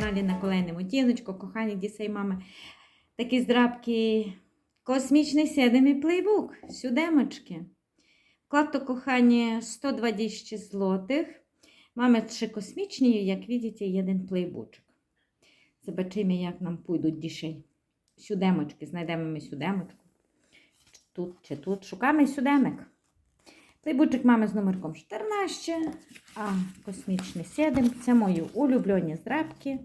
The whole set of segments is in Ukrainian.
каналі на kolejному діночку, кохані дітей мами. Такі здрабки космічний седемий плейбук. Сюдемочки. Вклад кохані, 120 злотих. Trzy kosmiczni, jak widzicie, jeden playbook. Zobaczymy, jak nam pójdą dzisiaj siódemочки. Znajdziemy my siódemочку. Czy тут, czy тут. Szukamy siódemek. Плейбучик mamy з номерком 14, а космічний 7. Це мої улюблені здрабки.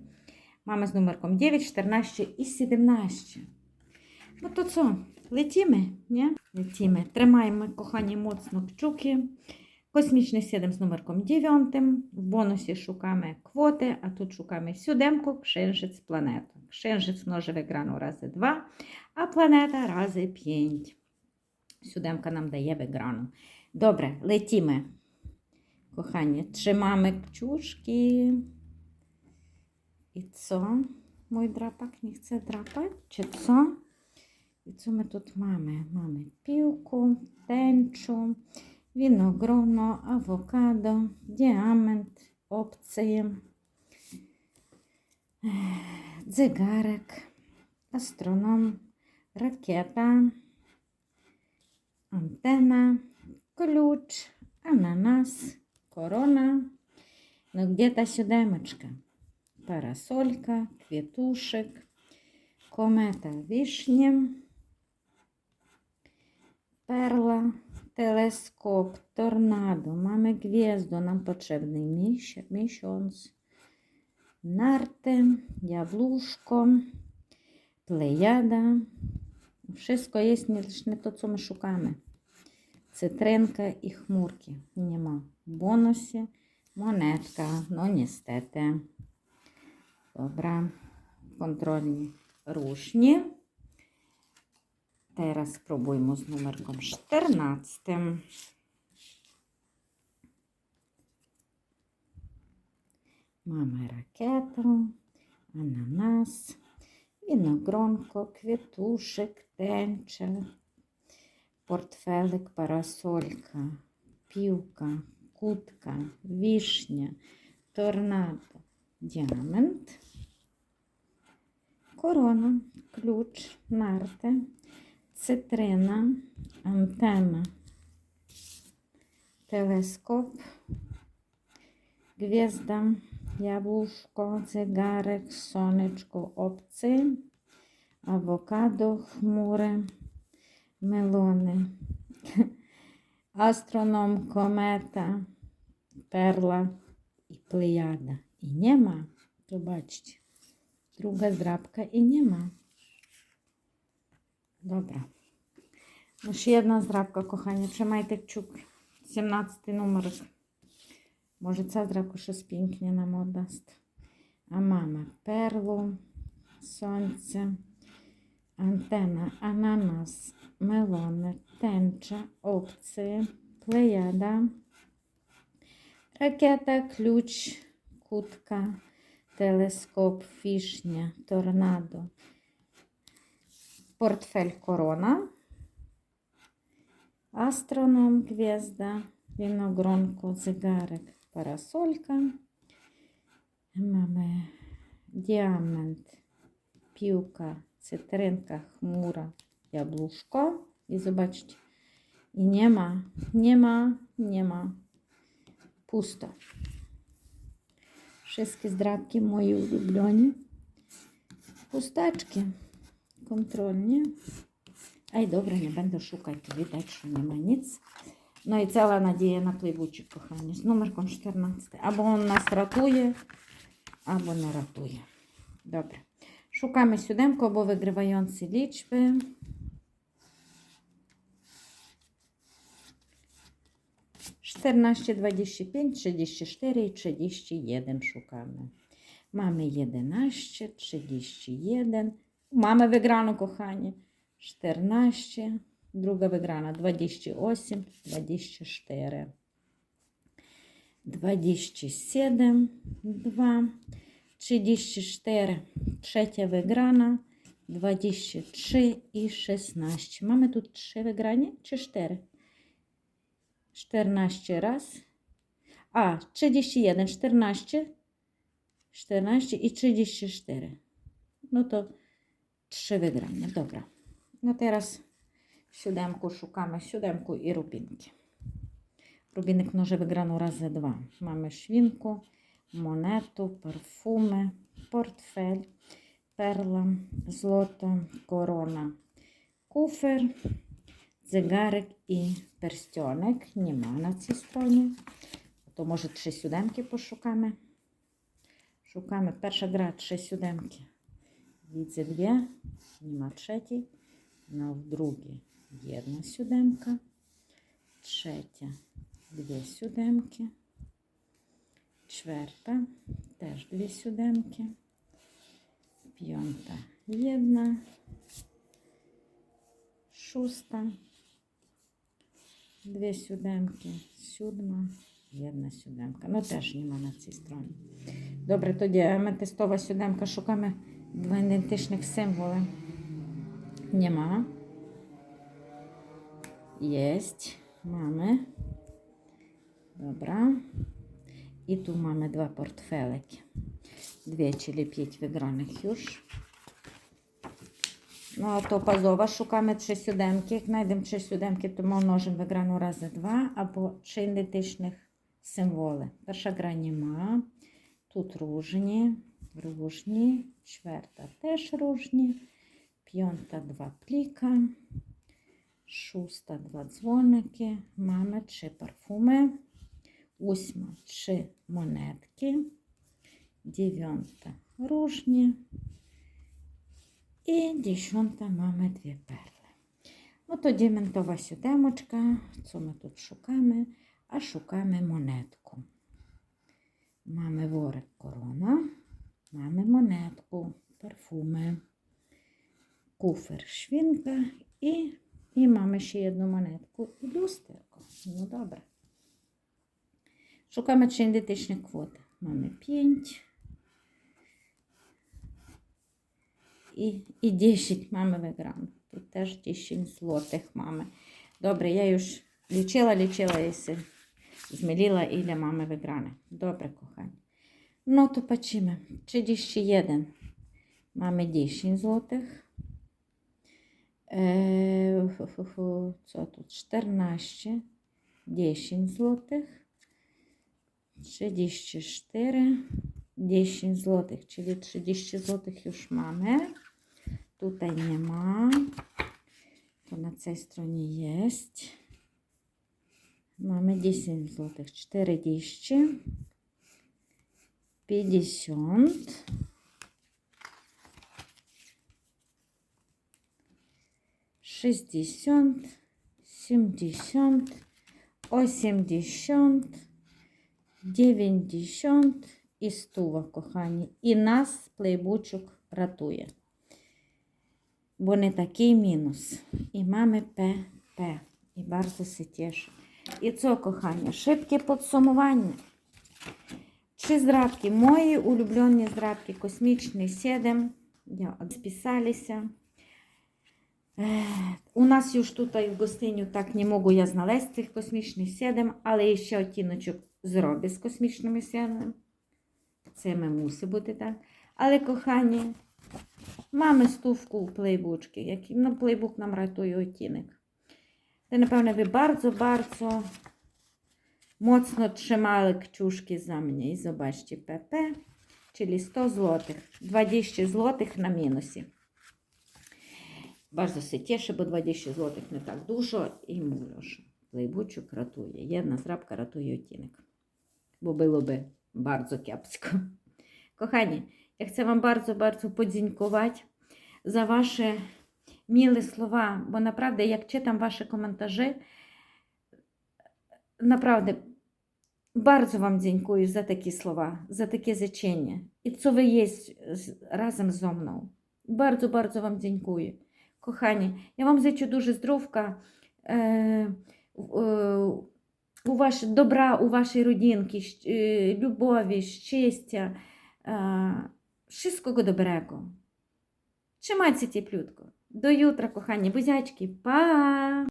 Мами з номерком 9, 14 і 17. Ну то що, летімо? Ні? Летімо. Тримаємо, кохані, моцно кчуки. Космічний 7 з номерком 9. В бонусі шукаємо квоти, а тут шукаємо сюдемку, кшенжець, планету. Кшенжець множе виграну рази 2, а планета рази 5. Сюдемка нам дає виграну. Добре, летімо. Кохані, trzymamy kciuszki. I co? Mój drapak nie chce drapać, czy co? I co my tu mamy? Mamy piłkę, tęczą, winogrono, awokado, diament, opcje, zegarek, astronom, rakieta, antena, klucz, ananas, korona. No gdzie ta siódemeczka? Parasolka, kwiatuszek, kometa wiśnie, perla, teleskop, tornado. Mamy gwiazdo, nam potrzebny miesiąc, narty, jabłuszko, plejada. Wszystko jest, nie, nie to, co my szukamy. Chmurki. Nie ma. W bonusie monetka. No niestety. Dobra. Kontrolni różni. Teraz spróbujmy z numerką 14. Mamy rakietę, ananas, winogronko, kwiatuszek, tęczę, portfelek, parasolka, piłka, kutka, wiśnia, tornado, diament, korona, klucz, nartę, cytryna, antena, teleskop, gwiazda, jabłuszko, zegarek, słoneczko, obcy, awokado, chmury, astronom, kometa, perla i plejada. I nie ma. Zobaczcie. Druga zdrabka i nie ma. Dobra. Ну, ще одна здрабка, кохані. Тримайте кчук. 17 номер. Може, ця здрабка щось пінкне нам отдасть. А мама перлу, сонце, антена, ананас, мелони, тенча, опції, плеяда, ракета, ключ, кутка, телескоп, фішня, торнадо, портфель корона, астроном, гвізда, виногронко, zegarek, парасолька. Mamy diament, piłka, cytrynka, chmura, jabłuszko. I zobaczcie. I nie ma, nie ma, nie ma. Pusto. Wszystkie zdrabki moje ulubione. Pustaczki. Kontrolnie. Ej, dobra, nie będę szukać, widać, że nie ma nic. No i cała nadzieja na playbucik, kochani, z numerką 14. Albo on nas ratuje, albo nie ratuje. Dobra. Szukamy siódemkę, bo wygrywający liczby. Czternaście, dwadzieścia pięć, trzydzieści cztery i trzydzieści jeden szukamy. Mamy jedenaście, trzydzieści jeden. Mamy wygraną, kochani. 14, друга wygrana 28, 24, 27, 2, 34, trzecia wygrana, 23 i 16. Mamy tu 3 wygranie czy 4? 14 raz. A, 31, 14, 14 i 34. No to 3 wygrania, dobra. No teraz siódemku szukamy, siódemku i rubinki. Rubinek noży wygrano razy dwa. Mamy świnku, monetу, парфуми, портфель, перла, злото, корона, куфер, дзигарик і перстьоник. Нема на цій стороні. То може три сюдемки пошукаємо. Шукаємо. Перша гра три сюдемки. Widzę dwie, nie ma trzeciej. No w drugiej jedna siódemka, trzecia też dwie siódemki, piąta jedna, szósta dwie siódemki, siódma, jedna siódemka. No też nie ma na tej stronie. Добре, тоді аметистова сюдемка шукаємо два ідентичних символи. Нема. Єсть. Mamy. Dobra. I tu mamy dwa portfeleki. Dwie, czyli pięć wygranych już. No to пазова шукаємо три сюдемки. Як знайдемо три сюдемки, то ми множимо виграну рази два або три ідентичних символи. Перша гра нема. Тут ружні, ружні, чверта теж ружні, п'ята два пліка, шуста два дзвоники, мами три парфуми, восьма три монетки, дев'ята ружні і десята мами дві перли. Ну, тоді ментова сюдемочка, що ми тут шукаємо, а шукаємо монетку. Mamy worek korona, mamy monetku, parfumy, kufer szwinka i, i mamy ще jedną monetku i lusterko. No dobra. Szukamy trzy identyczne kwoty. Mamy 5 i, i 10 mamy wygraną. Tu też 10 złotych mamy. Добре, я już liczyła, liczyła, jeśli Зміліла Ілля мами вигране. Добре, кохані. Ну, то пачимо. 31. Mamy 10 złotych. Е, Co тут? 14. 10 złotych. 34. 10 złotych, czyli 30 złotych już mamy. Tutaj nie ma. To na tej stronie jest. Mamy 10 złotych, 40, 50, 60, 70, 80, 90 і 100, кохані. І нас плейбучок ратує. Бо не такий мінус. І mamy ПП. І bardzo się cieszę. І це, кохання, шибке підсумування. Trzy zdrabki. Мої улюблені здрабки. Космічний 7. Я списалися. У нас już tutaj w gostyniu tak nie mogу я tych kosmicznych 7, але ще оттіночок зроблю з космічними 7. Це ми мусить бути так. Але, кохані, mamy stówku u плейбучки. Які, ну, плейбук нам рятує оттінок. Це, напевно, ви bardzo, bardzo mocno trzymali kciuszki za mnie. I zobaczcie, PP, czyli 100 zł. 20 zł na мінусі. Bardzo się cieszę, bo 20 zł не так dużo і що плейбучок ратує. Jedna zrabka ратує оттінок. Bo byłoby bardzo kiepsko. Kochani, ja chcę Wam bardzo, bardzo podziękować za Wasze мілі слова, бо направді, як читам ваші коментарі, naprawdę bardzo słowa, za takie życzenie i co Wy jest z- razem ze mną. Bardzo, bardzo Wam dziękuję. Kochani, ja Wam życzę dużo zdrówka, e, w- e, u wasz, dobra u Waszej rodzinki, щ- e, lubowi, szczęścia, e, wszystkiego dobrego. Trzymajcie cieplutko. До jutра, кохані бузячки. Па!